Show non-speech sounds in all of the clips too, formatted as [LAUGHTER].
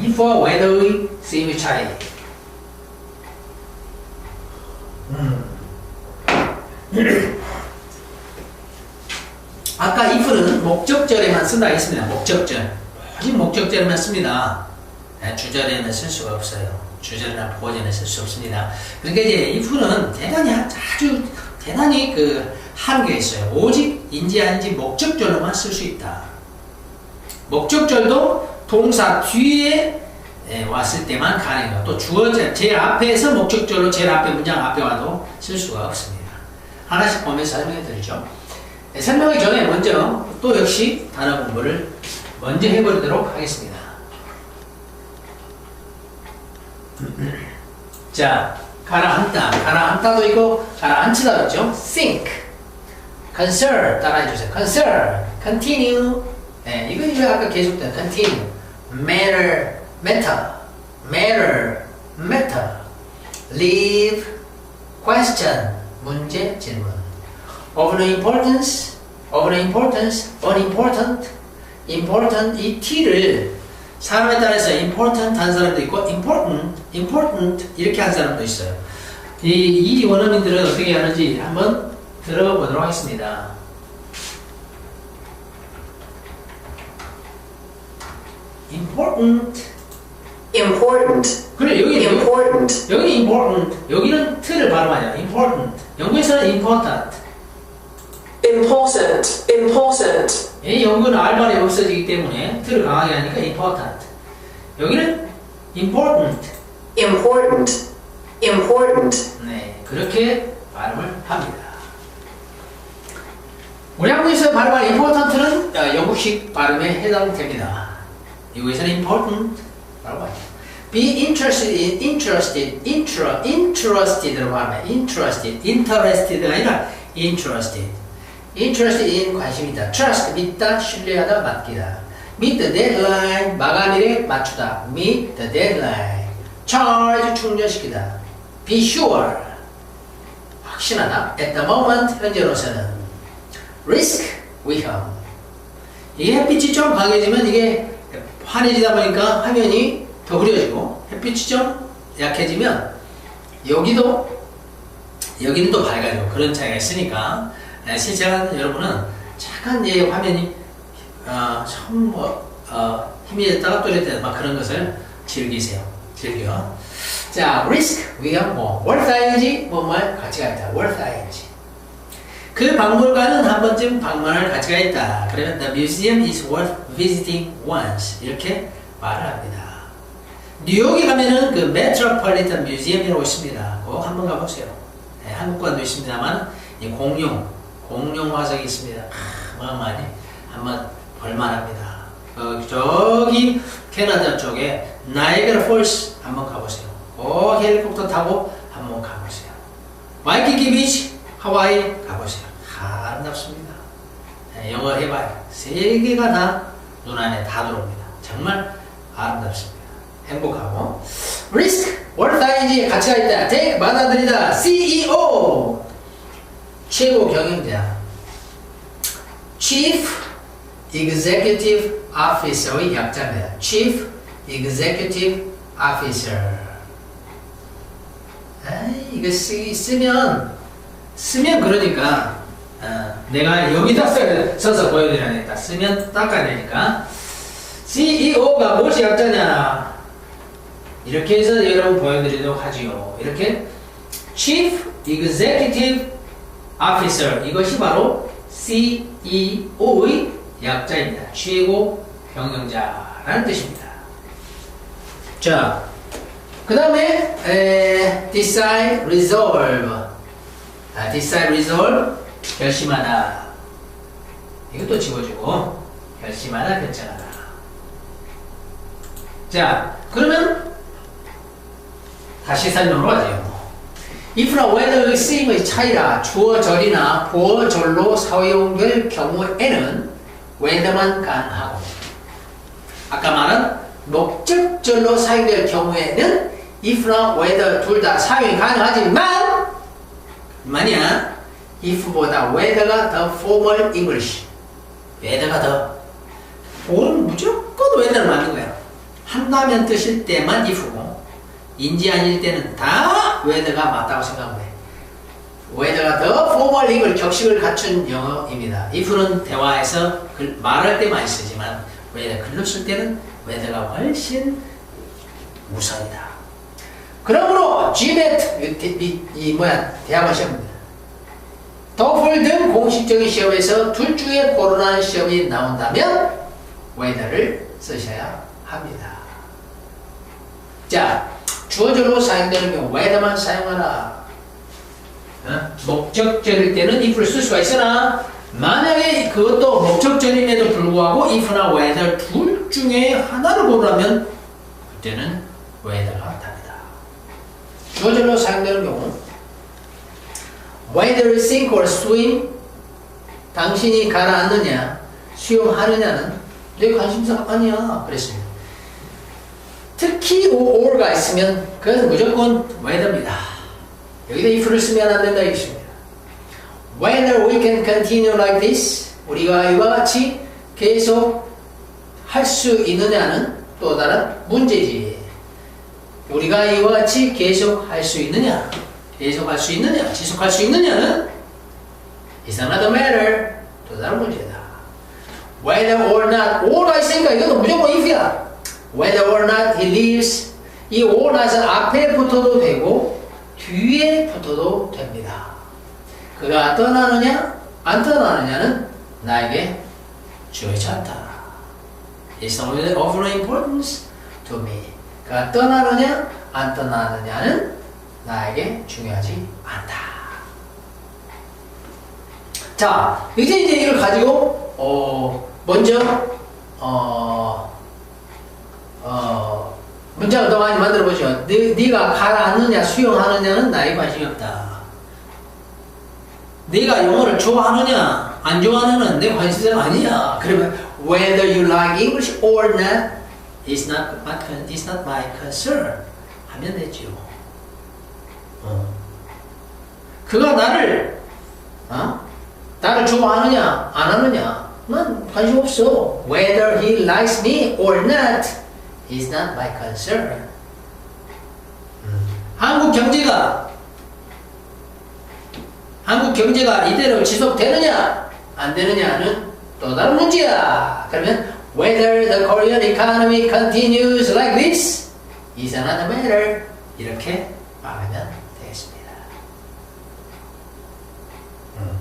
if와 whether의 쓰임의 차이. 음. 아까 if는 목적절에만 쓴다 했습니다. 목적절. 오직 목적절에만 씁니다. 네, 주절에는 쓸 수가 없어요. 주절이나 보어절에는 쓸 수 없습니다. 그러니까 이제 if는 대단히 아주 대단히 그 한계가 있어요. 오직 인지 아닌지 목적절로만 쓸 수 있다. 목적절도 동사 뒤에 예, 왔을 때만 가능해요. 또 주어절, 제일 앞에서 목적절로 제일 앞에 문장 앞에 와도 쓸 수가 없습니다. 하나씩 보면서 설명해 드리죠. 네, 설명하기 전에 먼저 또 역시 단어 공부를 먼저 해보도록 하겠습니다. [CLEARS THROAT] 자, 가라앉다. 가라앉다도 있고, 가라앉히다 그랬죠? think, concern, 따라해주세요. concern, continue. 네, 이거 이제 아까 계속된 continue, matter, matter, matter, matter, leave, question, 문제, 질문. of the importance, of the importance, unimportant, important, 이 t를 사람에 따라서 important 한 사람도 있고 important, important 이렇게 한 사람도 있어요. 이, 이 원어민들은 어떻게 하는지 한번 들어보도록 하겠습니다. Important important, 그래 여기 important, 여기 important 여기는 t를 발음하냐 important 영국에서는 important important, important, 이 영국은 알발이 없어지기 때문에 t를 강하게 하니까 important 여기는 important important, important, 네 그렇게 발음을 합니다 우리 한국에서 발음한 important는 어, 영국식 발음에 해당됩니다 미국에서는 important 라고 하죠 be interested in interested inter, interested로 말하면 interested interested가 아니라 interested interested in 관심이다 trust 믿다 신뢰하다 맡기다 meet the deadline 마감일에 맞추다 meet the deadline charge 충전시키다 be sure 확신하다 at the moment 현재로서는 risk 위험 이게 햇빛이 좀 강해지면 이게 환해지다 보니까 화면이 더 흐려지고 햇빛이 좀 약해지면 여기도 여기는 또 밝아지고 그런 차이가 있으니까 네, 실제로 여러분은 잠깐 이제 화면이 어, 처음 뭐 어, 희미해졌다가 또 이랬다 막 그런 것을 즐기세요. 즐겨. 자, risk 위험 뭐 worth ing 뭐뭐 가치가 있다. worth ing 그 박물관은 한 번쯤 방문할 가치가 있다. 그러면 the museum is worth visiting once 이렇게 말을 합니다. 뉴욕에 가면은 그 메트로폴리탄 뮤지엄이라고 있습니다. 꼭 한번 가보세요. 네, 한국관도 있습니다만 이 공룡 공룡 화석이 있습니다. 어마어마하니 한번 볼만합니다. 어, 저기 캐나다 쪽에 나이아가라 폴스 한번 가보세요. 꼭 헬리콥터 타고 한번 가보세요. 와이키키 비치 하와이 가보세요. 아, 아름답습니다. 네, 영어 해봐요. 세 개가 다 눈안에 다 들어옵니다. 정말 아름답습니다. 행복하고 worth ing 가치가 있다. take 받아들이다. CEO 최고 경영자 Chief Executive Officer의 약자입니다. Chief Executive Officer 에이, 이거 쓰, 쓰면 쓰면 그러니까 어, 내가 여기다 써, 써서 보여드려야겠다. 쓰면 닦아야 되니까 CEO가 무엇이 약자냐 이렇게 해서 여러분 보여드리도록 하지요. 이렇게 Chief Executive Officer 이것이 바로 CEO의 약자입니다. 최고 경영자라는 뜻입니다. 자, 그 다음에 decide, resolve 아, decide, resolve 결심하다. 이것도 지워주고 결심하다, 결정하다. 자, 그러면 다시 설명으로 가죠. if나 whether의 쓰임의 차이라 주어절이나 보어절로 사용될 경우에는 whether만 가능하고. 아까 말한 목적절로 사용될 경우에는 if나 whether 둘 다 사용이 가능하지만 만약 if보다 whether가 더 formal English whether가 더 오늘 무조건 whether를 맞는 거야 한 한다면 뜻일 때만 if고 인지 아닐 때는 다 whether가 맞다고 생각하면 돼. whether가 더 포멀링을 격식을 갖춘 영어입니다. if는 대화에서 글- 말할 때 많이 쓰지만 whether 글로 쓸 때는 whether가 훨씬 우선이다. 그러므로 GMAT 이, 이, 이 뭐야 대학원 시험입니다. 더블 등 공식적인 시험에서 둘 중에 고르라는 시험이 나온다면 whether를 쓰셔야 합니다. 자, 주어절로 사용되는 경우 whether만 사용하라. 어? 목적절일 때는 if를 쓸 수가 있으나 만약에 그것도 목적절임에도 불구하고 if나 whether 둘 중에 하나를 고르라면 그때는 whether가 답이다. 주어절로 사용되는 경우 whether sink or swim 당신이 가라앉느냐 수영하느냐는 내 관심사가 아니야 그랬습니다. 특히 or가 있으면 그건 무조건 whether입니다. 여기다 if를 쓰면 안 된다 이것입니다. Whether we can continue like this 우리가 이와 같이 계속 할 수 있느냐는 또 다른 문제지. 우리가 이와 같이 계속 할 수 있느냐, 계속 할 수 있느냐, 지속할 수 있느냐는 is another matter. 또 다른 문제다. Whether or not, or가 있으니까 이것도 무조건 if이야. Whether or not he lives, 이 or not은 앞에 붙어도 되고 뒤에 붙어도 됩니다. 그가 떠나느냐, 안 떠나느냐는 나에게 중요하지 않다. It's really of no importance to me. 그가 떠나느냐, 안 떠나느냐는 나에게 중요하지 않다. 자, 이제 이제 이걸 가지고 어 먼저 어 어, 문장을 더 많이 만들어 보죠. 네, 네가 가라앉느냐 수영하느냐는 나에 관심이 없다. 네가 영어를 좋아하느냐 안 좋아하느냐는 내 관심사가 아니야. 그러면 whether you like English or not is not my is not my concern 하면 되죠. 어. 그가 나를 어? 나를 좋아하느냐 안 하느냐 난 관심 없어. Whether he likes me or not is not my concern. 음. 한국 경제가 한국 경제가 이대로 지속되느냐 안 되느냐는 또 다른 문제야. 그러면 whether the Korean economy continues like this is another matter. 이렇게 말하면 되겠습니다. 음.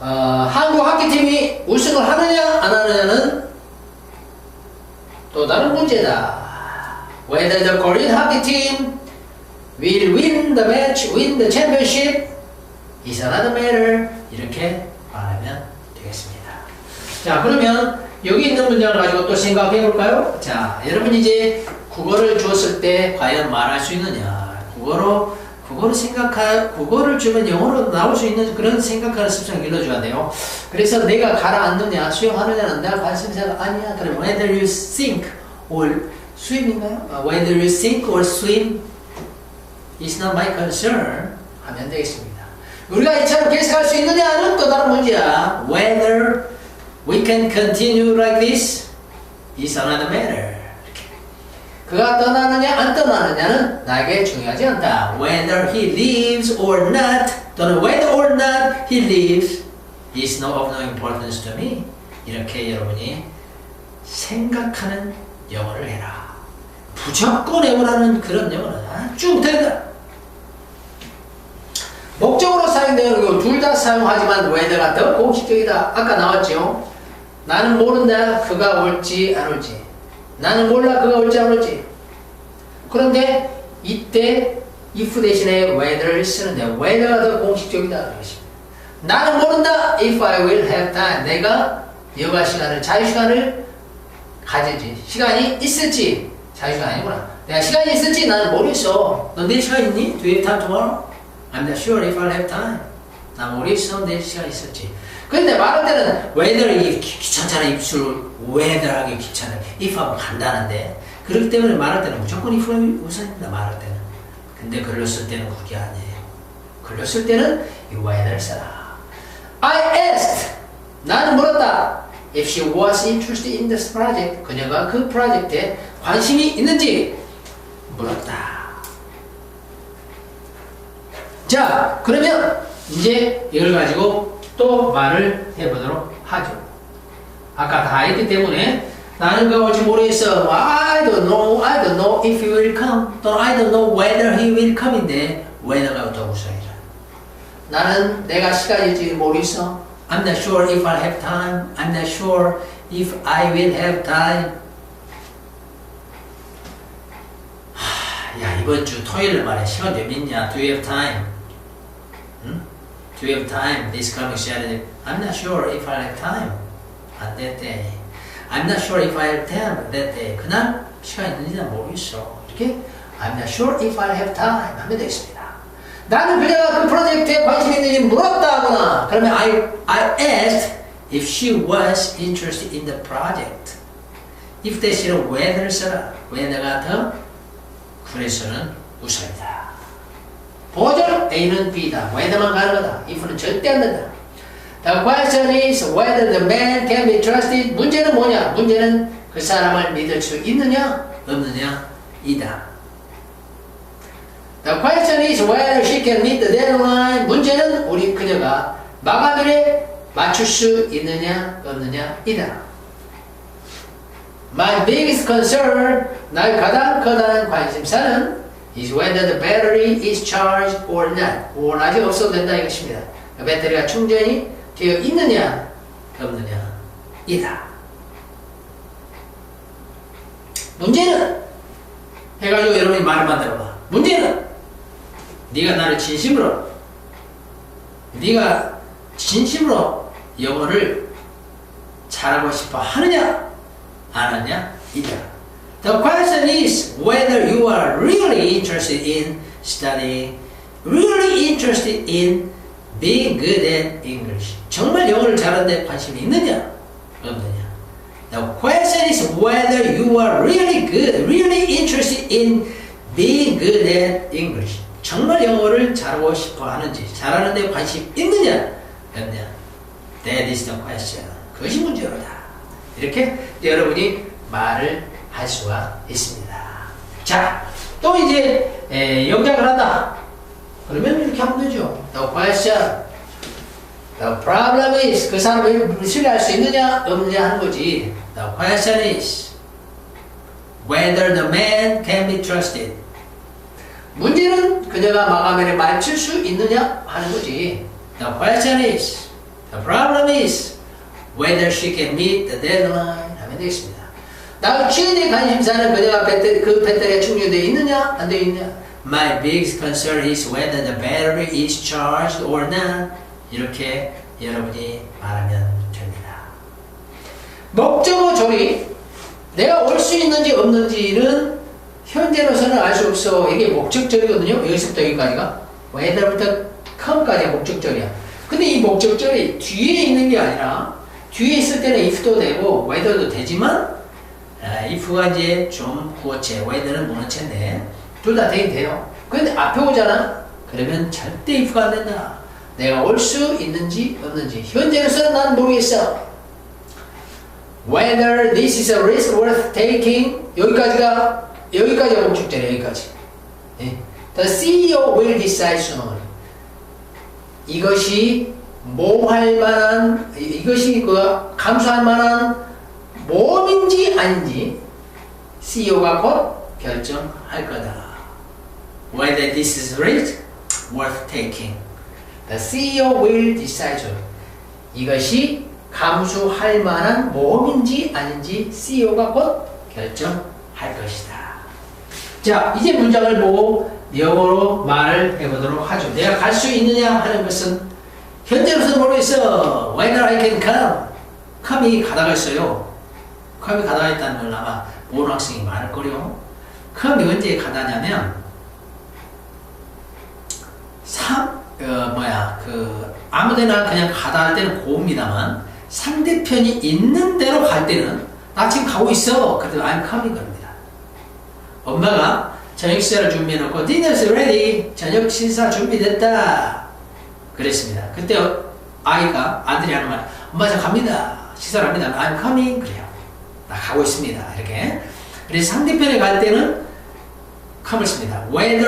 어, 한국 하키팀이 우승을 하느냐 안 하느냐는 또 다른 문제다. Whether the Korean hockey team will win the match, win the championship is another matter. 이렇게 말하면 되겠습니다. 자, 그러면 여기 있는 문장을 가지고 또 생각해 볼까요? 자, 여러분 이제 국어를 주었을 때 과연 말할 수 있느냐? 국어로 국어를 생각하 국어를 주면 영어로 나올 수 있는 그런 생각하는 습성을 길러줘야 돼요. 그래서 내가 가라앉느냐 수영하느냐는 내가 관심사가 아니야. 그럼 whether you sink or swim인가요? 아, whether you sink or swim is not my concern 하면 되겠습니다. 우리가 이처럼 계속할 수 있느냐는 또 다른 문제야. Whether we can continue like this is another matter. 그가 떠나느냐 안 떠나느냐는 나에게 중요하지 않다. Whether he lives or not 또는 whether or not he lives is no of no importance to me. 이렇게 여러분이 생각하는 영어를 해라. 무조건 외우라는 그런 영어는 아주 못한다. 사용되는 거둘다 사용하지만 whether가 더 공식적이다. 아까 나왔죠. 나는 모른다. 그가 올지 안 올지. 나는 몰라. 그가 올지 안 올지. 그런데 이때 if 대신에 whether를 쓰는데 whether가 더 공식적이다. 나는 모른다. if I will have time. 내가 여가 시간을 자유시간을 가질지 시간이 있을지 자유시간 아니구나. 내가 시간이 있을지 나는 모르겠어. 너 내일 시간 있니? Do you have time tomorrow? I'm not sure if I'll have time. 나 모르겠어. 내일 시간 있을지. 근데 말할 때는 whether이 귀- 귀찮잖아. 입술 whether 하기 귀찮아. if 하면 간다는데. 그렇기 때문에 말할 때는 무조건 if를 우선입니다. 말할 때는. 근데 쓸 때는 그게 아니에요. 쓸 때는 이 whether를 써라. I asked. 나는 물었다. if she was interested in this project, 그녀가 그 프로젝트에 관심이 있는지 물었다. 자, 그러면 이제 이걸 가지고 또 말을 해보도록 하죠. 아까 다 했기 때문에 나는 그가 올지 모르겠어. I don't know, I don't know if he will come. 또는 I don't know whether he will come인데 whether가 동사이죠. 나는 내가 시간일지 모르겠어. I'm not sure if I'll have time. I'm not sure if I will have time. 하, 야 이번 주 토요일 말에 시간 좀 있냐? Do you have time? 응? Do you have time this coming Saturday? I'm not sure if I'll have time on that day. I'm not sure if I'll have time that day. 그날 시간 있는지 는 모르겠어. 이렇게 I'm not sure if I'll have time 하면 되겠습니다. 나는 그녀가 그 프로젝트에 관심 있는지 물었다 하거나 그러면 I, I asked if she was interested in the project. if 대신은 whether 써라. whether가 더 그래서는 우선이다. 보절 A는 B다. whether만 가는 거다. if는 절대 안 된다. The question is whether the man can be trusted. 문제는 뭐냐? 문제는 그 사람을 믿을 수 있느냐, 없느냐, 이다. The question is whether she can meet the deadline. 문제는 우리 그녀가 마감일에 맞출 수 있느냐, 없느냐, 이다. My biggest concern, 나의 가장 커다란 관심사는 is whether the battery is charged or not. or 아직 없어도 된다 이것입니다. 배터리가 충전이 되어 있느냐, 없느냐, 이다. 문제는 해가지고 여러분이 말을 만들어봐. 문제는 네가 나를 진심으로 네가 진심으로 영어를 잘하고 싶어 하느냐 안 하느냐 이다. The question is whether you are really interested in studying, really interested in being good at English. 정말 영어를 잘하는데 관심이 있느냐 없느냐. The question is whether you are really good, really interested in being good at English. 정말 영어를 잘하고 싶어 하는지, 잘하는데 관심 있느냐, 없느냐. That is the question. 그것이 문제로다. 이렇게 여러분이 말을 할 수가 있습니다. 자, 또 이제 에, 영작을 한다. 그러면 이렇게 하면 되죠. The question. The problem is 그 사람을 신뢰할 수 있느냐 없느냐 하는 거지. The question is whether the man can be trusted. 문제는 그녀가 마감일에 맞출 수 있느냐 하는 거지. The question is, the problem is whether she can meet the deadline 하면 되겠습니다. 나의 최대 관심사는 그녀가 배터리, 그 배터리가 충전되어 있느냐 안 되어 있느냐. My biggest concern is whether the battery is charged or not. 이렇게 여러분이 말하면 됩니다. 목적어 조리 내가 올 수 있는지 없는지는 현재로서는 알 수 없어. 이게 목적절이거든요. 여기서부터 여기까지가. whether부터 come까지가 목적절이야. 근데 이 목적절이 뒤에 있는 게 아니라 뒤에 있을 때는 if도 되고 whether도 되지만 아, if가 이제 좀 구어체, whether는 문어체인데 둘 다 되긴 돼요. 근데 앞에 오잖아. 그러면 절대 if가 안 된다. 내가 올 수 있는지 없는지 현재로서는 난 모르겠어. Whether this is a risk worth taking 여기까지가 여기까지가 목적절이야 여기까지. 예. The CEO will decide soon. 이것이 모할 만한 이- 이것이 그 감수할 만한 모험인지 아닌지 CEO가 곧 결정할 거다. Whether this is risk worth taking. The CEO will decide. 이것이 감수할 만한 모험인지 아닌지 CEO가 곧 결정할 것이다. 자, 이제 문장을 보고 영어로 말을 해보도록 하죠. 내가 갈 수 있느냐 하는 것은 현재로서는 모르겠어. Whether I can come. come이 가다가 있어요. Come이 가다가 있다는 걸 아마 모르는 학생이 많을 거요. come이 언제 가다냐면 삼, 어, 뭐야, 그, 아무데나 그냥 가다 할 때는 고입니다만, 상대편이 있는 대로 갈 때는, 나 지금 가고 있어. 그래도 I'm coming 겁니다. 엄마가 저녁 식사를 준비해놓고, dinner's ready. 저녁 식사 준비됐다. 그랬습니다. 그때 아이가, 아들이 하는 말, 엄마 저 갑니다. 시사를 합니다. I'm coming 그래요. 나 가고 있습니다. 이렇게. 그래서 상대편에 갈 때는 come을 씁니다. Whether